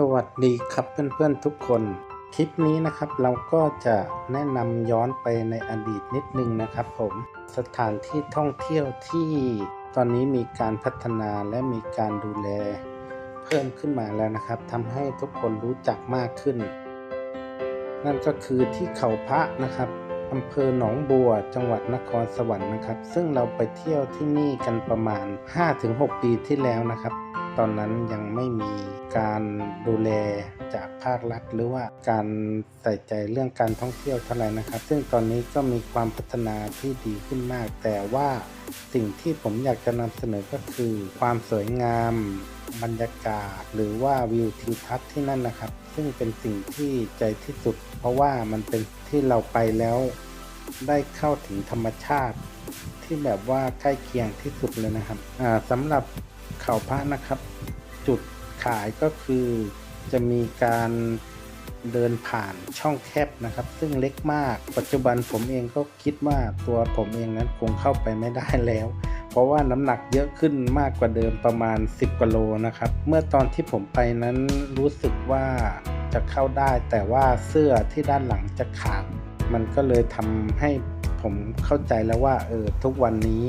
สวัสดีครับเพื่อนๆทุกคน คลิปนี้นะครับเราก็จะแนะนำย้อนไปในอดีตนิดนึงนะครับผมสถานที่ท่องเที่ยวที่ตอนนี้มีการพัฒนาและมีการดูแล เพิ่มขึ้นมาแล้วนะครับทำให้ทุกคนรู้จักมากขึ้น นั่นก็คือที่เขาพระนะครับอำเภอหนองบัว จังหวัดนครสวรรค์นะครับ ซึ่งเราไปเที่ยวที่นี่กันประมาณ 5-6 ปีที่แล้วนะครับ ตอนนั้นยังไม่มีการดูแลจากภาครัฐ หรือว่าการใส่ใจเรื่องการท่องเที่ยวเท่าไหร่นะครับ ซึ่งตอนนี้ก็มีความพัฒนาที่ดีขึ้นมาก แต่ว่าสิ่งที่ผมอยากจะนำเสนอก็คือ ความสวยงามบรรยากาศ หรือว่าวิวทิวทัศน์ที่นั่นนะครับ ซึ่งเป็นสิ่งที่ใจที่สุด เพราะว่ามันเป็นที่เราไปแล้วได้เข้าถึงธรรมชาติ ที่แบบว่าใกล้เคียงที่สุดเลยนะครับอ่าสำหรับเขาพระนะครับ จุดขายก็คือจะมีการเดินผ่านช่องแคบนะครับ ซึ่งเล็กมากปัจจุบันผมเองก็คิดว่าตัวผมเองนั้นคงเข้าไปไม่ได้แล้ว เพราะว่าน้ำหนักเยอะขึ้นมากกว่าเดิมประมาณ 10กิโลนะครับ เมื่อตอนที่ผมไปนั้นรู้สึกว่าจะเข้าได้ แต่ว่าเสื้อที่ด้านหลังจะขาด มันก็เลยทำให้ผมเข้าใจแล้วว่าเออทุกวันนี้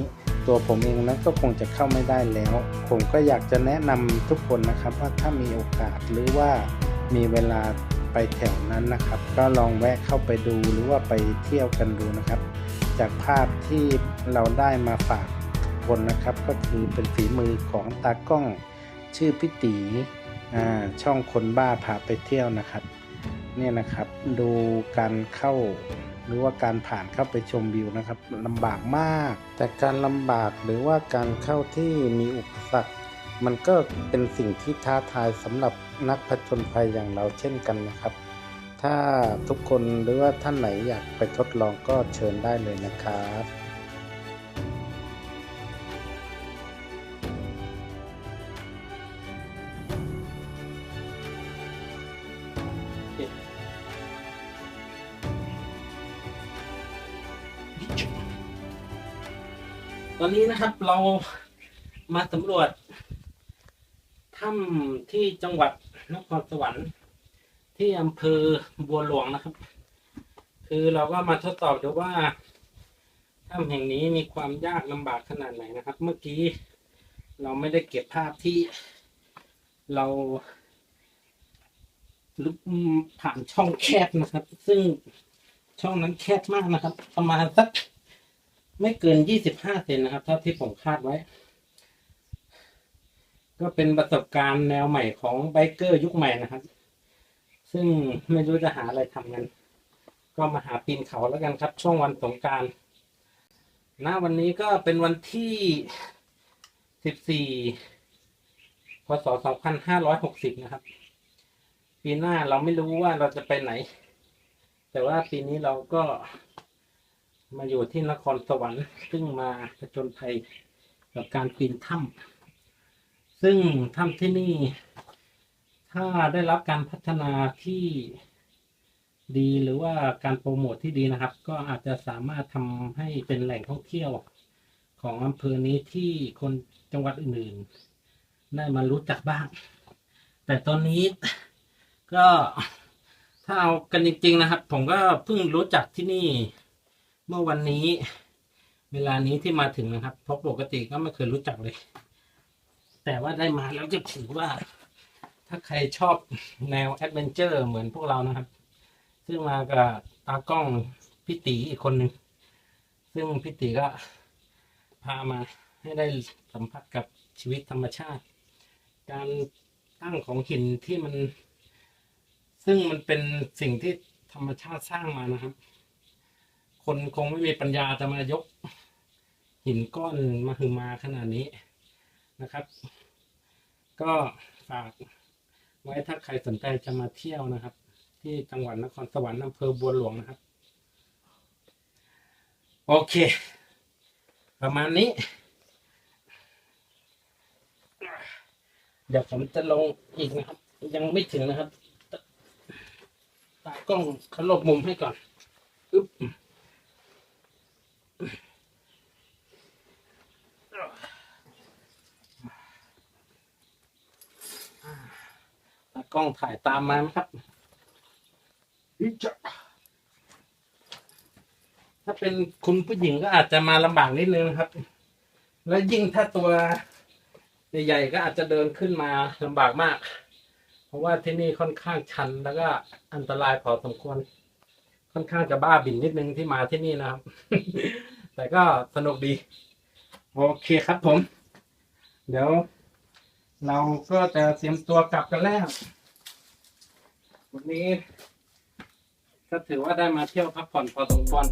ตัวผมเองนั้นก็คงจะเข้าไม่ได้แล้ว ผมก็อยากจะแนะนำทุกคนนะครับว่าถ้ามีโอกาสหรือว่ามีเวลาไปแถวนั้นนะครับ ก็ลองแวะเข้าไปดูหรือว่าไปเที่ยวกันดูนะครับ จากภาพที่เราได้มาฝากคนนะครับ ก็คือเป็นฝีมือของตากล้องชื่อพี่ตีอ่าช่องคนบ้าพาไปเที่ยวนะครับ เนี่ยนะครับ ดูการเข้า หรือว่าการผ่านเข้าไปชมวิวนะครับลำบากมาก แต่การลำบากหรือว่าการเข้าที่มีอุปสรรคมันก็เป็นสิ่งที่ท้าทายสำหรับนักผจญภัยอย่างเราเช่นกันนะครับ ถ้าทุกคนหรือว่าท่านไหนอยากไปทดลองก็เชิญได้เลยนะครับ ตอนนี้นะครับเรามาสำรวจถ้ำที่จังหวัดนครสวรรค์ ที่อำเภอบัวหลวงนะครับ คือเราก็มาทดสอบดูว่าถ้ำแห่งนี้มีความยากลำบากขนาดไหนนะครับ เมื่อกี้เราไม่ได้เก็บภาพที่เราลุกผ่านช่องแคบนะครับ ซึ่งช่องนั้นแคบมากนะครับ ประมาณสัก ไม่เกินยี่สิบห้าเซนนะครับ เท่าที่ผมคาดไว้ ก็เป็นประสบการณ์แนวใหม่ของไบเกอร์ยุคใหม่นะครับ ซึ่งไม่รู้จะหาอะไรทำกัน ก็มาหาปีนเขาแล้วกันครับ ช่วงวันสงการณวันนี้ก็เป็นวันที่สิบสี่พศสองพันห้าร้อยหกสิบนะครับ ปีหน้าเราไม่รู้ว่าเราจะไปไหน แต่ว่าปีนี้เราก็ มาอยู่ที่นครสวรรค์ซึ่งมาผจญภัยกับการปีนถ้ำซึ่งถ้ำที่นี่ ถ้าได้รับการพัฒนาที่ดีหรือว่าการโปรโมทที่ดีนะครับ ก็อาจจะสามารถทำให้เป็นแหล่งท่องเที่ยวของอำเภอนี้ที่คนจังหวัดอื่นๆได้มารู้จักบ้าง แต่ตอนนี้ก็ถ้าเอากันจริงๆนะครับ ผมก็เพิ่งรู้จักที่นี่ เมื่อวันนี้ เวลานี้ที่มาถึงนะครับเพราะปกติก็ไม่เคยรู้จักเลย แต่ว่าได้มาแล้วจะถือว่า ถ้าใครชอบแนวแอดเวนเจอร์เหมือนพวกเรานะครับ ซึ่งมากับตากล้องพี่ตีอีกคนหนึ่งซึ่งพี่ตีก็พามาให้ได้สัมผัสกับชีวิตธรรมชาติ การตั้งของหินที่มัน ซึ่งมันเป็นสิ่งที่ธรรมชาติสร้างมานะครับ คนคงไม่มีปัญญาจะมายก หินก้อนมาคือมาขนาดนี้นะครับ ก็ฝากไว้ถ้าใครสนใจจะมาเที่ยวนะครับ ที่จังหวัดนครสวรรค์อำเภอบัวหลวงนะครับ โอเค ประมาณนี้ เดี๋ยวผมจะลงอีกนะครับ ยังไม่ถึงนะครับ ตากล้องเขาลบมุมให้ก่อนอึ๊บ กล้องกล้องถ่ายตามมาไหมครับอิ๊ยจะถ้าเป็นคุณผู้หญิงก็อาจจะมาลำบากนิดนึงนะครับ แล้วยิ่งถ้าตัวใหญ่ๆก็อาจจะเดินขึ้นมาลำบากมาก เพราะว่าที่นี่ค่อนข้างชันแล้วก็อันตรายพอสมควร ค่อนข้างจะบ้าบิ่นนิดนึงที่มาที่นี่นะครับ แต่ก็สนุกดี โอเคครับผม เดี๋ยว เราก็จะเตรียมตัวกลับกันแล้ว วันนี้ ก็ถือว่าได้มาเที่ยวพักผ่อนพอสมควร